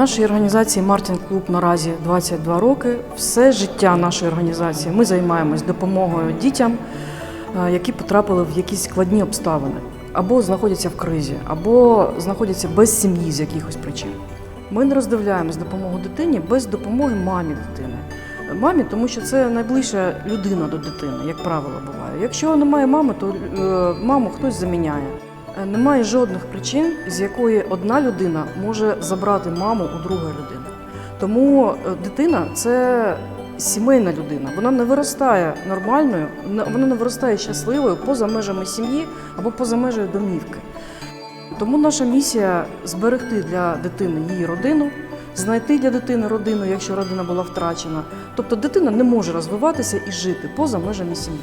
Нашій організації Мартін Клуб наразі 22 роки. Все життя нашої організації ми займаємось допомогою дітям, е, які потрапили в якісь складні обставини, або знаходяться в кризі, або знаходяться без сім'ї з якихось причин. Ми не роздивляємось допомогу дитині без допомоги мамі дитини. Мамі, тому що це найближча людина до дитини, як правило, буває. Якщо немає мами, то е, маму хтось заміняє. Е, Немає жодних причин, з якої одна людина може забрати маму у другої людини. Тому е, дитина це сімейна людина. Вона не виростає нормальною, вона не виростає щасливою поза межами сім'ї або поза межею домівки. Тому наша місія зберегти для дитини її родину, знайти для дитини родину, якщо родина була втрачена. Тобто дитина не може розвиватися і жити поза межами сім'ї.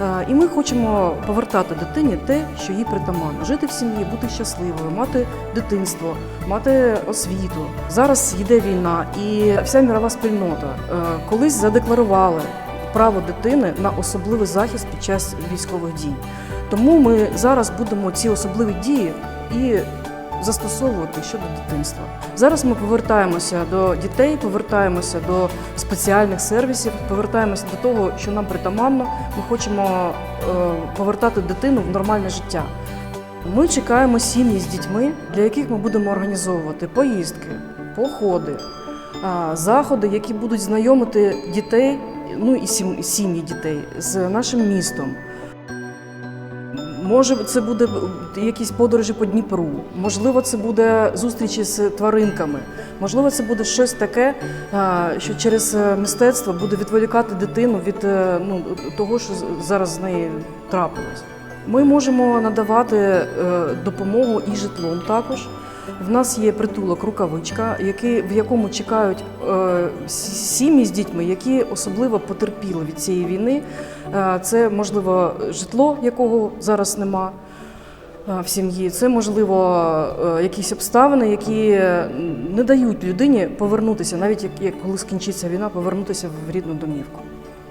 Е, І ми хочемо повертати дитині те, що їй притаманно: жити в сім'ї, бути щасливою, мати дитинство, мати освіту. Зараз йде війна, і вся мірова спільнота е, колись задекларували право дитини на особливий захист під час військових дій. Тому ми зараз будемо ці особливі дії і застосовувати щодо дитинства. Зараз ми повертаємося до дітей, повертаємося до спеціальних сервісів, повертаємося до того, що нам притаманно. Ми хочемо е, повертати дитину в нормальне життя. Ми чекаємо сім'ї з дітьми, для яких ми будемо організовувати поїздки, походи, а, заходи, які будуть знайомити дітей, ну і сім'ї дітей з нашим містом. Може, це буде якісь подорожі по Дніпру, можливо, це буде зустрічі з тваринками, можливо, це буде щось таке, що через е, мистецтво буде відволікати дитину від е, ну, того, що зараз з нею трапилось. Ми можемо надавати е, допомогу і житлом також. В нас є притулок рукавичка, який, в якому чекають е, сім'ї з дітьми, які особливо потерпіли від цієї війни. Е, це можливо житло, якого зараз нема е, в сім'ї. Це можливо е, якісь обставини, які не дають людині повернутися, навіть як коли скінчиться війна, повернутися в рідну домівку.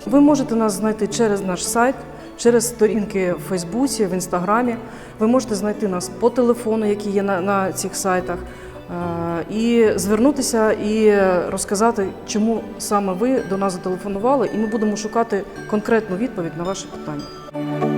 Ви можете нас знайти через наш сайт, через сторінки в Фейсбуці, в Інстаграмі. Ви можете знайти нас по телефону, які є на, на цих сайтах, е, і звернутися і розказати, чому саме ви до нас зателефонували, і ми будемо шукати конкретну відповідь на ваше питання.